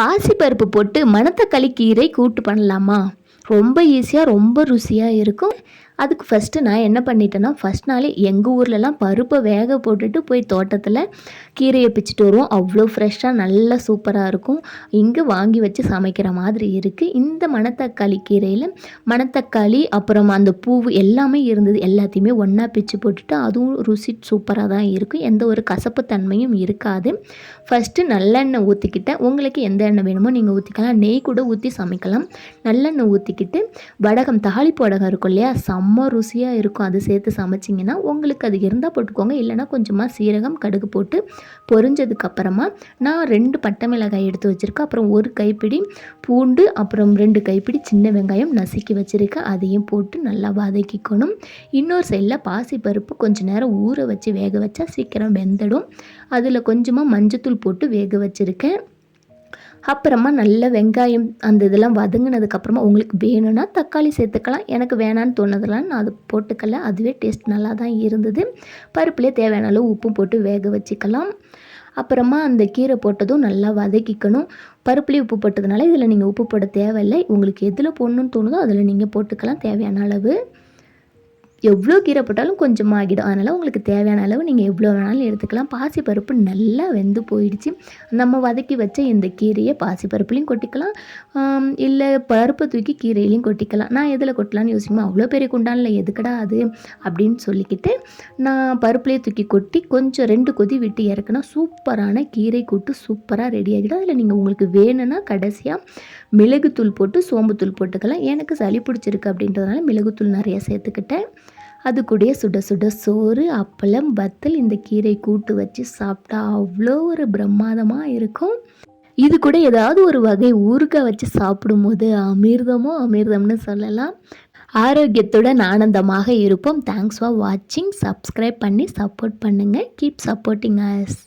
பாசிப்பருப்பு போட்டு மணத்தக்காளி கீரை கூட்டு பண்ணலாமா? ரொம்ப ஈஸியாக ரொம்ப ருசியாக இருக்கும். அதுக்கு ஃபஸ்ட்டு நான் என்ன பண்ணிட்டேன்னா ஃபஸ்ட் நாளே எங்கள் ஊர்லலாம் பருப்பை வேக போட்டுட்டு போய் தோட்டத்தில் கீரையை பிச்சுட்டு வருவோம். அவ்வளோ ஃப்ரெஷ்ஷாக நல்லா சூப்பராக இருக்கும். இங்கே வாங்கி வச்சு சமைக்கிற மாதிரி இருக்குது இந்த மணத்தக்காளி கீரையில் மணத்தக்காளி அப்புறம் அந்த பூவு எல்லாமே இருந்தது. எல்லாத்தையுமே ஒன்றா பிச்சு போட்டுட்டு அதுவும் ருசி சூப்பராக தான் இருக்கும். எந்த ஒரு கசப்பு தன்மையும் இருக்காது. ஃபஸ்ட்டு நல்லெண்ணெய் ஊற்றிக்கிட்டேன் உங்களுக்கு எந்த எண்ணெய் வேணுமோ நீங்கள் ஊற்றிக்கலாம் நெய் கூட ஊற்றி சமைக்கலாம். நல்லெண்ணெய் ஊற்றிக்கிட்டு வடகம் தாளிப்பு வடகம் இருக்கும் இல்லையா? செம்ம ருசியாக இருக்கும். அது சேர்த்து சமைச்சிங்கன்னா உங்களுக்கு அது இருந்தால் போட்டுக்கோங்க. இல்லைனா கொஞ்சமாக சீரகம் கடுகு போட்டு பொரிஞ்சதுக்கப்புறமா நான் ரெண்டு பட்டை மிளகாய் எடுத்து வச்சுருக்கேன். அப்புறம் ஒரு கைப்பிடி பூண்டு அப்புறம் ரெண்டு கைப்பிடி சின்ன வெங்காயம் நசுக்கி வச்சுருக்கேன். அதையும் போட்டு நல்லா வதக்கிக்கணும். இன்னொரு சைடில் பாசிப்பருப்பு கொஞ்சம் நேரம் ஊற வச்சு வேக வச்சா சீக்கிரம் வெந்துடும். அதில் கொஞ்சமாக மஞ்சத்தூள் போட்டு வேக வச்சுருக்கேன். அப்புறமா நல்ல வெங்காயம் அந்த இதெல்லாம் வதங்கினதுக்கப்புறமா உங்களுக்கு வேணும்னா தக்காளி சேர்த்துக்கலாம். எனக்கு வேணான்னு தோணுதெல்லாம் நான் அது போட்டுக்கல. அதுவே டேஸ்ட் நல்லா தான் இருந்தது. பருப்புலேயே தேவையான அளவு உப்பு போட்டு வேக வச்சுக்கலாம். அப்புறமா அந்த கீரை போட்டதும் நல்லா வதக்கிக்கணும். பருப்புலேயே உப்பு போட்டதுனால இதில் நீங்கள் உப்பு போட தேவையில்லை. உங்களுக்கு எதில் போடணுன்னு தோணுதோ அதில் நீங்கள் போட்டுக்கலாம். தேவையான அளவு. எவ்வளோ கீரை போட்டாலும் கொஞ்சமாக ஆகிடும் அதனால் உங்களுக்கு தேவையான அளவு நீங்கள் எவ்வளோ வேணாலும் எடுத்துக்கலாம். பாசிப்பருப்பு நல்லா வெந்து போயிடுச்சு. நம்ம வதக்கி வச்ச இந்த கீரையை பாசிப்பருப்புலையும் கொட்டிக்கலாம். இல்லை பருப்பை தூக்கி கீரையிலையும் கொட்டிக்கலாம். நான் எதில் கொட்டலான்னு யோசிக்குமா அவ்வளோ பெரிய குண்டானில் எதுக்கடா அது? அப்படின்னு சொல்லிக்கிட்டு நான் பருப்புலேயே தூக்கி கொட்டி கொஞ்சம் ரெண்டு கொதி விட்டு இறக்குனா சூப்பரான கீரை கூட்டு சூப்பராக ரெடி ஆகிடும். அதில் நீங்கள் உங்களுக்கு வேணும்னா கடைசியாக மிளகுத்தூள் போட்டு சோம்புத்தூள் போட்டுக்கலாம். எனக்கு சளி பிடிச்சிருக்கு அப்படின்றதுனால மிளகுத்தூள் நிறைய சேர்த்துக்கிட்டேன். அது கூடயே சுட சுட சோறு அப்பளம் வத்தல் இந்த கீரை கூட்டு வச்சு சாப்பிட்டா அவ்வளோ ஒரு பிரமாதமாக இருக்கும். இது கூட ஏதாவது ஒரு வகை ஊறுகாய் வச்சு சாப்பிடும்போது அமிர்தமோ அமிர்தம்னு சொல்லலாம். ஆரோக்கியத்துடன் ஆனந்தமாக இருப்போம். தேங்க்ஸ் ஃபார் வாட்சிங் சப்ஸ்கிரைப் பண்ணி சப்போர்ட் பண்ணுங்கள் கீப் சப்போர்ட்டிங் அஸ்